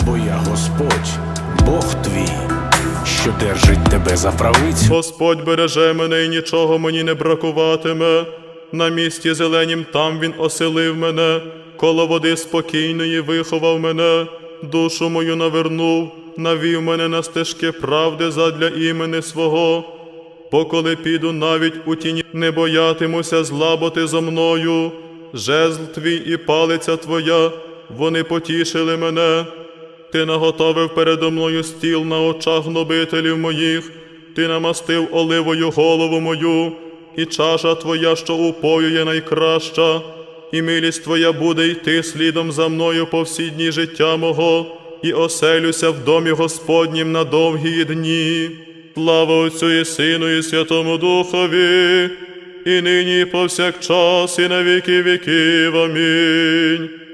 твоя, Господь, Бог твій, що держить тебе за правицю. Господь береже мене і нічого мені не бракуватиме. На місці зеленім там він оселив мене, коло води спокійної виховав мене, душу мою навернув, навів мене на стежки правди задля імени свого. Поколи піду навіть у тіні, не боятимуся зла, бо зо мною. Жезл твій і палиця твоя, вони потішили мене. Ти наготовив передо мною стіл на очах гнобителів моїх, ти намастив оливою голову мою, і чаша твоя, що упоює найкраща, і милість твоя буде йти слідом за мною по всі дні життя мого, і оселюся в домі Господнім на довгі дні. Слава Отцю і Сину, і Святому Духові, і нині, і повсякчас, і на віки віків. Амінь.